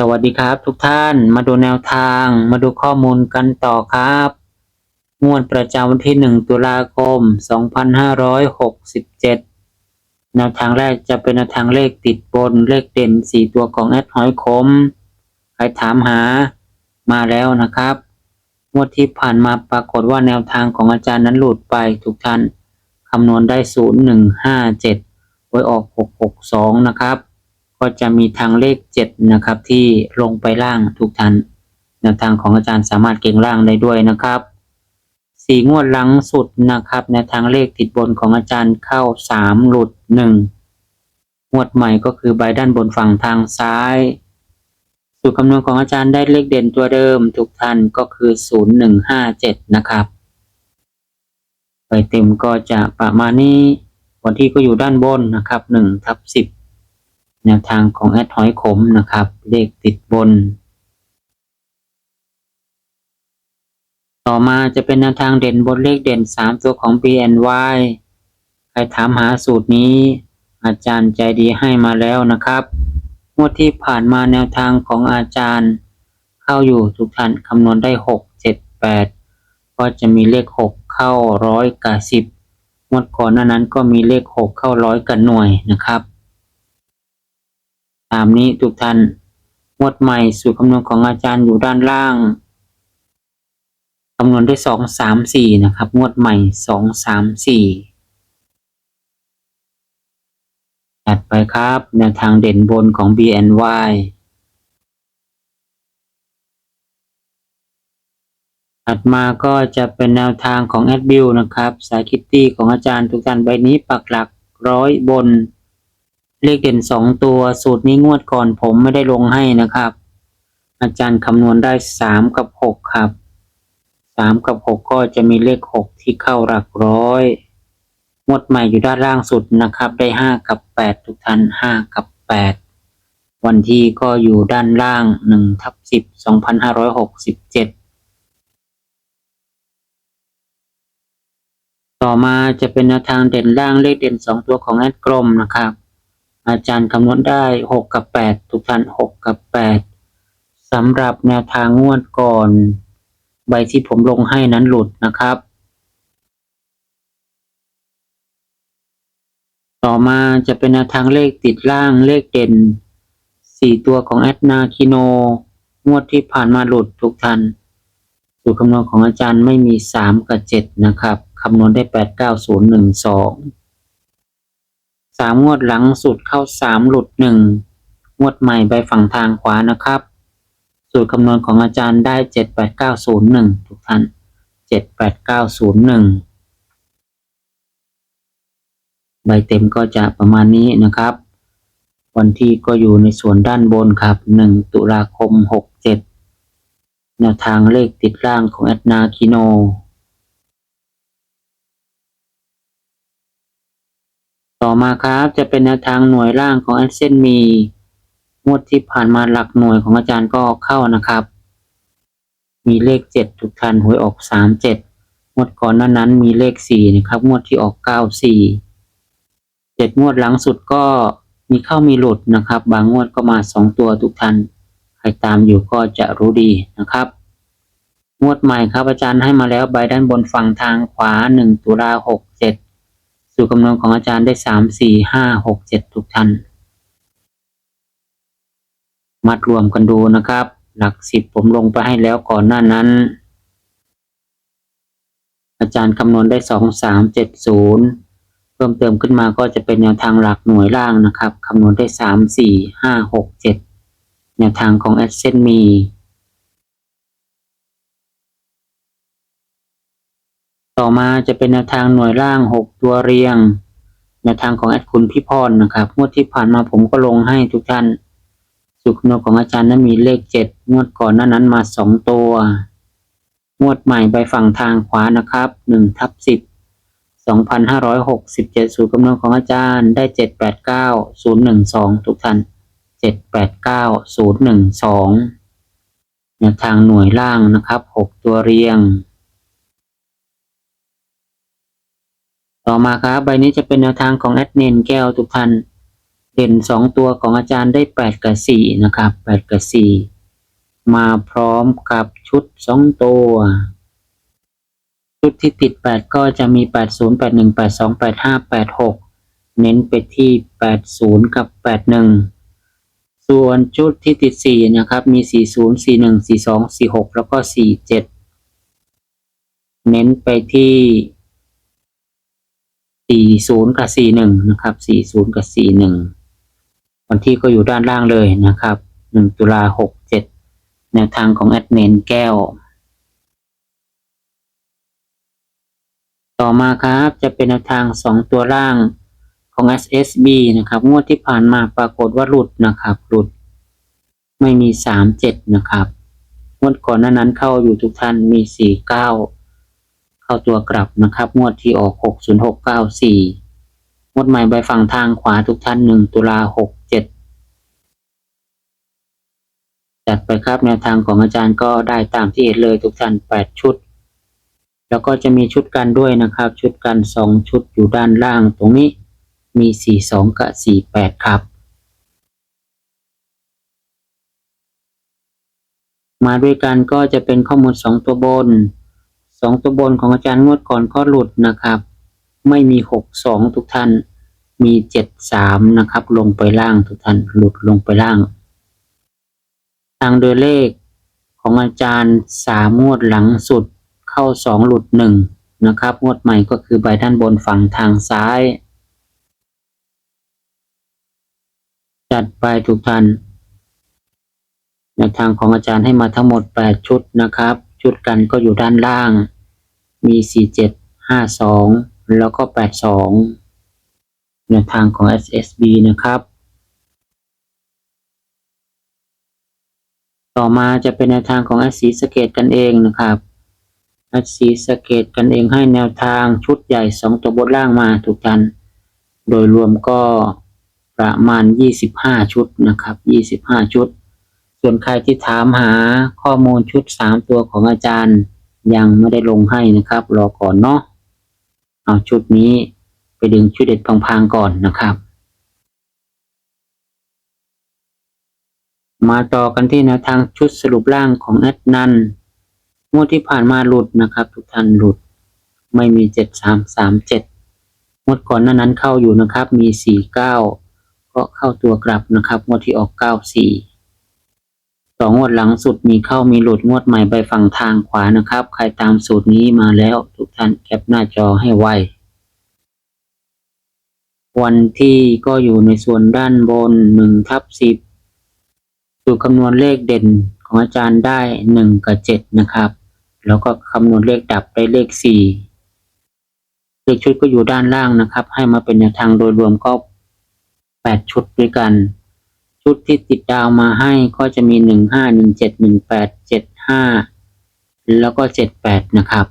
สวัสดีครับทุกท่านมาดูแนวทางมาดูข้อมูลกันต่อครับงวดประจำวันที่ 1 ตุลาคม 2567 แนวทางแรกจะเป็นแนวทางเลขติดบนเลขเด่น 4 ตัวของแอดหอยคมใครถามหามาแล้วนะครับ งวดที่ผ่านมาปรากฏว่าแนวทางของอาจารย์นั้นหลุดไปทุกท่านคำนวณได้ 0157ไว้ออก 662 นะครับ ก็จะมีทางเลข 7 นะครับ ที่ลงไปล่างทุกท่านแนวทางของอาจารย์สามารถเก่งล่างได้ด้วยนะครับสี่งวดหลังสุดนะครับแนวทางเลขติดบนของอาจารย์เข้า 3 หลุด 1 งวดใหม่ก็คือใบด้านบนฝั่งทางซ้าย สูตรคำนวณของอาจารย์ได้เลขเด่นตัวเดิมทุกท่านก็คือ 0157 นะครับไปเต็มก็จะประมาณนี้วันที่ก็อยู่ด้านบนนะครับ1ทับ10 แนวทางของแอดหอยขมนะครับ เลขติดบน ต่อมาจะเป็นแนวทางเด่นบนเลขเด่น 3 ตัวของ BNY ใครถามหาสูตรนี้ อาจารย์ใจดีให้มาแล้วนะครับงวดที่ผ่านมาแนวทางของอาจารย์ เข้าอยู่ทุกท่านคำนวณได้ 6 7 8 ก็จะมีเลข 6 เข้าร้อยกับสิบงวดก่อนหน้านั้นก็มีเลข 6 เข้าร้อยกับหน่วยนะครับ ตามนี้ทุกท่านงวดใหม่สูตรคำนวณของอาจารย์อยู่ด้านล่างคำนวณได้สองสามสี่นะครับ งวดใหม่สองสามสี่จัดไปครับแนวทางเด่นบนของ BNY ถัดมาก็จะเป็นแนวทางของแอดบิลนะครับ สายคิตตี้ของอาจารย์ทุกท่านใบนี้ปักหลักร้อยบน เลขเด่นสองตัวสูตรนี้งวดก่อนผมไม่ได้ลงให้นะครับ อาจารย์คำนวณได้สามกับหกครับสามกับหกก็จะมีเลขหกที่เข้าหลักร้อยงวดใหม่อยู่ด้านล่างสุดนะครับ ได้ห้ากับแปดทุกท่านห้ากับแปดวันที่ก็อยู่ด้านล่างหนึ่งทับสิบสองพันห้าร้อยหกสิบเจ็ดต่อมาจะเป็นแนวทางเด่นล่างเลขเด่นสองตัวของแอดกลมนะครับ อาจารย์คำนวณได้หกกับแปดทุกท่านหกกับแปดสำหรับแนวทางงวดก่อน ใบที่ผมลงให้นั้นหลุดนะครับ ต่อมาจะเป็นแนวทางเลขติดล่างเลขเด่นสี่ตัวของแอดนาคิโน งวดที่ผ่านมาหลุดทุกท่านสูตรคำนวณของอาจารย์ไม่มีสามกับเจ็ดนะครับคำนวณได้แปดเก้าศูนย์หนึ่งสอง สามงวดหลังสุดเข้าสามหลุดหนึ่งงวดใหม่ใบฝั่งทางขวานะครับ สูตรคำนวณของอาจารย์ได้เจ็ดแปดเก้าศูนย์หนึ่งทุกท่านเจ็ดแปดเก้าศูนย์หนึ่งใบเต็มก็จะประมาณนี้นะครับ วันที่ก็อยู่ในส่วนด้านบนครับหนึ่งตุลาคมหกเจ็ดแนวทางเลขติดล่างของแอดนาคิโน ต่อมาครับ จะเป็นแนวทางหน่วยล่างของแอดเซนมีงวดที่ผ่านมาหลักหน่วยของอาจารย์ก็เข้านะครับ มีเลขเจ็ดทุกท่านหวยออกสามเจ็ดงวดก่อนหน้านั้นมีเลขสี่นะครับงวดที่ออกเก้าสี่เจ็ดงวดหลังสุดก็มีเข้ามีหลุดนะครับ บางงวดก็มาสองตัวทุกท่านใครตามอยู่ก็จะรู้ดีนะครับ งวดใหม่ครับอาจารย์ให้มาแล้วใบด้านบนฝั่งทางขวาหนึ่งตุลาหกเจ็ด สูตรคำนวณของอาจารย์ได้สามสี่ห้าหกเจ็ดทุกท่านมัดรวมกันดูนะครับ หลักสิบผมลงไปให้แล้วก่อนหน้านั้น อาจารย์คำนวณได้สองสามเจ็ดศูนย์เพิ่มเติมขึ้นมาก็จะเป็นแนวทางหลักหน่วยล่างนะครับคำนวณได้สามสี่ห้าหกเจ็ดแนวทางของแอดเซนมี ต่อมาจะเป็นแนวทางหน่วยล่าง 6 ตัวเรียง แนวทางของแอดคุณพี่พรนะครับ งวดที่ผ่านมาผมก็ลงให้ทุกท่าน สุขนของอาจารย์นั้นมีเลขเจ็ดงวดก่อนหน้านั้นมาสองตัว งวดใหม่ไปฝั่งทางขวานะครับหนึ่งทับสิบสองพันห้าร้อยหกสิบเจ็ดสูตรคำนวณของอาจารย์ได้เจ็ดแปดเก้าศูนย์หนึ่งสองทุกท่านเจ็ดแปดเก้าศูนย์หนึ่งสองแนวทางหน่วยล่างนะครับหกตัวเรียง ต่อมาครับใบนี้จะเป็นแนวทางของแอดเนนแก้วทุกท่านเด่นสองตัวของอาจารย์ได้แปดกับสี่นะครับแปดกับสี่มาพร้อมกับชุดสองตัว ชุดที่ติดแปดก็จะมีแปดศูนย์แปดหนึ่งแปดสองแปดห้าแปดหกเน้นไปที่แปดศูนย์กับแปดหนึ่งส่วนชุดที่ติดสี่นะครับ มีสี่ศูนย์สี่หนึ่งสี่สองสี่หกแล้วก็สี่เจ็ดเน้นไปที่ สี่ศูนย์กับสี่หนึ่งนะครับสี่ศูนย์กับสี่หนึ่งวันที่ก็อยู่ด้านล่างเลยนะครับหนึ่งตุลาหกเจ็ดแนวทางของแอดเนนแก้ว ต่อมาครับจะเป็นแนวทางสองตัวล่างของ SSB นะครับงวดที่ผ่านมาปรากฏว่าหลุดนะครับหลุดไม่มีสามเจ็ดนะครับงวดก่อนนั้นเข้าอยู่ทุกท่านมีสี่เก้า เข้าตัวกลับนะครับ งวดที่ออก 60694 งวดใหม่ใบฝั่งทางขวาทุกท่าน 1 ตุลา 67 จัดไปครับแนวทางของอาจารย์ก็ได้ตามที่เห็นเลยทุกท่าน 8 ชุด แล้วก็จะมีชุดกันด้วยนะครับ ชุดกัน 2 ชุดอยู่ด้านล่างตรงนี้มี 42 กับ 48 ครับ มาด้วยกันก็จะเป็นข้อมูล 2 ตัวบน สองตัวบนของอาจารย์งวดก่อนก็หลุดนะครับ ไม่มีหกสองทุกท่าน มีเจ็ดสามนะครับ ลงไปล่างทุกท่านหลุดลงไปล่าง ทางโดยเลขของอาจารย์สามงวดหลังสุดเข้าสองหลุดหนึ่งนะครับ งวดใหม่ก็คือใบด้านบนฝั่งทางซ้าย จัดไปทุกท่านในทางของอาจารย์ให้มาทั้งหมดแปดชุดนะครับ ชุดกันก็อยู่ด้านล่าง มี 4 7 5 2 แล้วก็ 8 2ในวทางของ SSB นะครับ ต่อมาจะเป็นแนวทางของ SC สเกตกันเองนะครับ SC สเกตกันเองให้แนวทางชุดใหญ่ 2 ตัวบนล่างมาทุกท่านโดยรวมก็ประมาณ 25 ชุดนะครับ 25 ชุด ส่วนใครที่ถามหาข้อมูลชุด 3 ตัวของอาจารย์ ยังไม่ได้ลงให้นะครับ รอก่อนเนาะเอาชุดนี้ไปดึงชุดเด็ดพังๆก่อนนะครับ มาต่อกันที่แนวทางชุดสรุปร่างของแอดนันงวดที่ผ่านมาหลุดนะครับ ทุกท่านหลุดไม่มีเจ็ดสามสามเจ็ดงวดก่อนหน้านั้นเข้าอยู่นะครับ มีสี่เก้าก็เข้าตัวกลับนะครับงวดที่ออกเก้า สองงวดหลังสุดมีเข้ามีหลุดงวดใหม่ไปฝั่งทางขวานะครับ ใครตามสูตรนี้มาแล้วทุกท่านแคปหน้าจอให้ไว วันที่ก็อยู่ในส่วนด้านบนหนึ่งทับสิบสูตรคำนวณเลขเด่นของอาจารย์ได้หนึ่งกับเจ็ดนะครับ แล้วก็คำนวณเลขดับได้เลขสี่เลขชุดก็อยู่ด้านล่างนะครับ ให้มาเป็นแนวทางโดยรวมก็แปดชุดด้วยกัน ชุดที่ติดดาวมาให้ก็จะมีหนึ่งห้าหนึ่งเจ็ดหนึ่งแปดเจ็ดห้าแล้วก็เจ็ดแปดนะครับ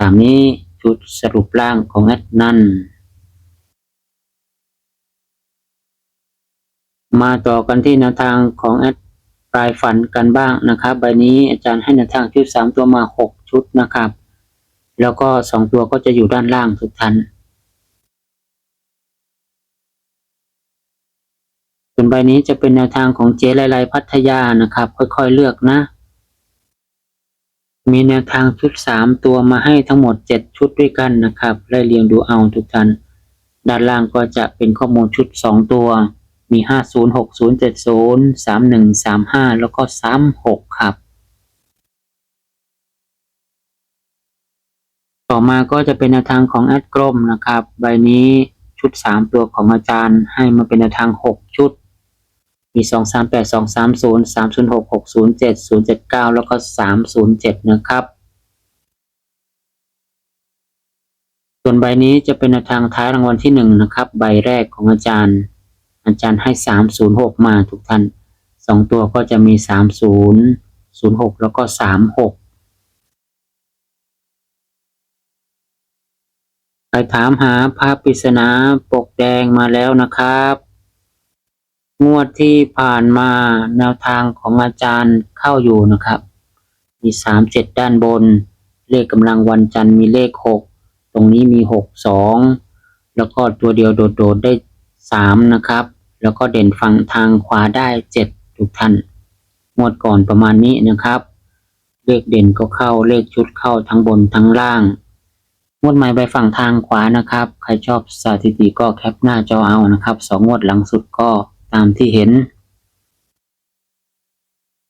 ตามนี้ชุดสรุปร่างของแอดนั่น มาต่อกันที่แนวทางของแอดปลายฝันกันบ้างนะครับ ใบนี้อาจารย์ให้แนวทางชุดสามตัวมาหกชุดนะครับ แล้วก็สองตัวก็จะอยู่ด้านล่างทุกท่าน ส่วน ใบนี้จะเป็นแนวทางของเจไลไลพัทยานะครับ ค่อยๆเลือกนะ มีแนวทางชุดสามตัวมาให้ทั้งหมดเจ็ดชุดด้วยกันนะครับไล่เรียงดูเอาทุกท่านด้านล่างก็จะเป็นข้อมูลชุดสองตัว มีห้าศูนย์หกศูนย์เจ็ดศูนย์สามหนึ่งสามห้าแล้วก็สามหกครับต่อมาก็จะเป็นแนวทางของแอดกรมนะครับ ใบนี้ชุดสามตัวของอาจารย์ให้มาเป็นแนวทางหกชุด มีสองสามแปดสองสามศูนย์สามศูนย์หกหกศูนย์เจ็ดศูนย์เจ็ดเก้าแล้วก็สามศูนย์เจ็ดนะครับ ส่วนใบนี้จะเป็นทางท้ายรางวัลที่หนึ่งนะครับ ใบแรกของอาจารย์ อาจารย์ให้สามศูนย์หกมาทุกท่านสองตัวก็จะมีสามศูนย์ศูนย์หกแล้วก็สามหกใครถามหาภาพปริศนาปกแดงมาแล้วนะครับ งวดที่ผ่านมาแนวทางของอาจารย์เข้าอยู่นะครับ มีสามเจ็ดด้านบน เลขกำลังวันจันทร์มีเลขหกตรงนี้มีหกสองแล้วก็ตัวเดียวโดดๆได้สามนะครับ แล้วก็เด่นฝั่งทางขวาได้เจ็ดทุกท่านงวดก่อนประมาณนี้นะครับ เลขเด่นก็เข้าเลขชุดเข้าทั้งบนทั้งล่างงวดใหม่ไปฝั่งทางขวานะครับ ใครชอบสถิติก็แคปหน้าจอเอานะครับสองงวดหลังสุดก็ ตามที่เห็น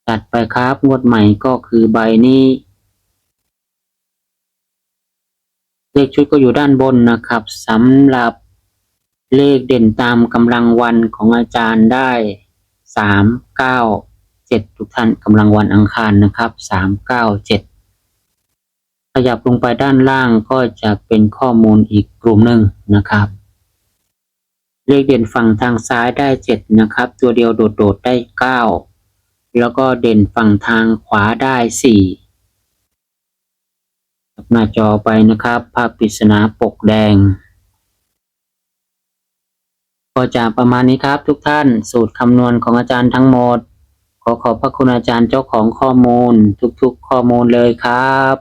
ตัดไปครับงวดใหม่ก็คือใบนี้ เลขชุดก็อยู่ด้านบนนะครับสำหรับเลขเด่นตามกำลังวันของอาจารย์ได้สามเก้าเจ็ดทุกท่านกำลังวันอังคารนะครับสามเก้าเจ็ดขยับลงไปด้านล่างก็จะเป็นข้อมูลอีกกลุ่มหนึ่งนะครับ เลขเด่นฝั่งทางซ้ายได้เจ็ดนะครับ ตัวเดียวโดดๆได้เก้าแล้วก็เด่นฝั่งทางขวาได้สี่หน้าจอไปนะครับ ภาพปริศนาปกแดง ก็จะประมาณนี้ครับทุกท่านสูตรคำนวณของอาจารย์ทั้งหมด ขอขอบพระคุณอาจารย์เจ้าของข้อมูลทุกๆข้อมูลเลยครับ